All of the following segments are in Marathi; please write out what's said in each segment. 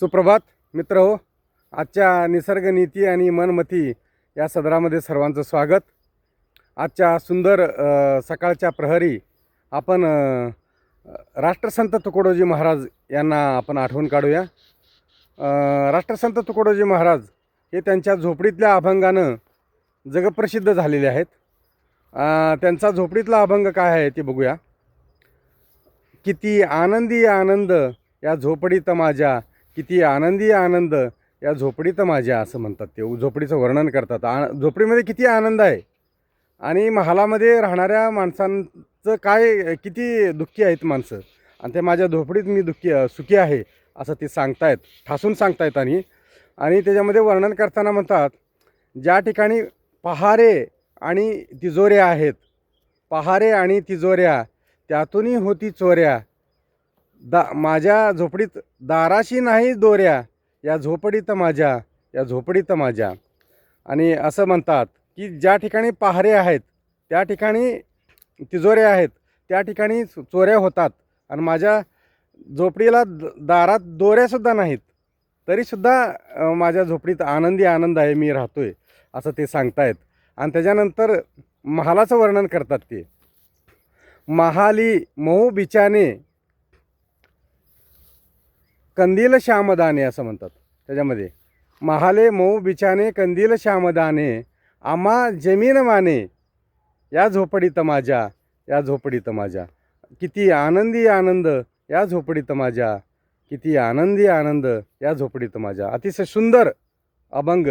सुप्रभात मित्र हो. आजच्या निसर्गनीती आणि मनमती या सदरामध्ये सर्वांचं स्वागत. आजच्या सुंदर सकाळच्या प्रहरी आपण राष्ट्रसंत तुकडोजी महाराज यांना आपण आठवण काढूया. राष्ट्रसंत तुकडोजी महाराज हे त्यांच्या झोपडीतल्या अभंगानं जगप्रसिद्ध झालेले आहेत. त्यांचा झोपडीतला अभंग काय आहे ते बघूया. किती आनंदी आनंद या झोपडीत माझ्या किती आनंदी आनंद. या झोपडीत माझ्या असं म्हणतात ते. झोपडीचं वर्णन करतात. आ झोपडीमध्ये किती आनंद आहे? आणि महालामध्ये राहणाऱ्या माणसांचं काय किती दुःखी आहेत माणसं? आणि ते माझ्या झोपडीत मी दुःखी सुखी आहे असं ते सांगतायत ठासून सांगतायत आणि आणि त्याच्यामध्ये वर्णन करताना म्हणतात ज्या ठिकाणी पहारे आणि तिजोऱ्या आहेत पहारे आणि तिजोऱ्या त्यातूनही होती चोऱ्या. दा माझ्या झोपडीत दाराशी नाही दोऱ्या या झोपडीत माझ्या या झोपडीत माझ्या. आणि असं म्हणतात की ज्या ठिकाणी पहारे आहेत त्या ठिकाणी तिजोऱ्या आहेत त्या ठिकाणी चोऱ्या होतात. आणि माझ्या झोपडीला दारात दोऱ्यासुद्धा नाहीत. तरीसुद्धा माझ्या झोपडीत आनंदी आनंद आहे मी राहतो आहे असं ते सांगतायत. आणि त्याच्यानंतर महालाचं वर्णन करतात ते. महाली मऊ बिचाने कंदील श्यामदाने असं म्हणतात. त्याच्यामध्ये महाले मऊ बिचाने कंदील श्यामदाने आम्हा जमीन माने या झोपडीत माझ्या या झोपडीत माझ्या. किती आनंदी आनंद या झोपडीत माझ्या. किती आनंदी आनंद या झोपडीत माझ्या. अतिशय सुंदर अभंग.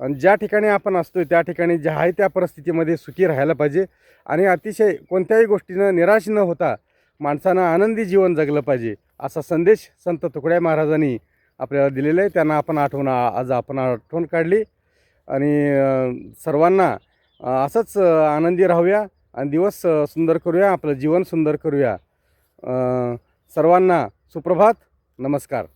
आणि ज्या ठिकाणी आपण असतो त्या ठिकाणी ज्या आहे त्या परिस्थितीमध्ये सुखी राहायला पाहिजे. आणि अतिशय कोणत्याही गोष्टीनं निराश न होता माणसानं आनंदी जीवन जगलं पाहिजे. असा संदेश संत तुकड्या महाराजांनी आपल्याला दिलेला आहे. त्यांना आपण आठवण आज आपण आठवण काढली. आणि सर्वांना असंच आनंदी राहूया आणि दिवस सुंदर करूया आपलं जीवन सुंदर करूया. सर्वांना सुप्रभात. नमस्कार.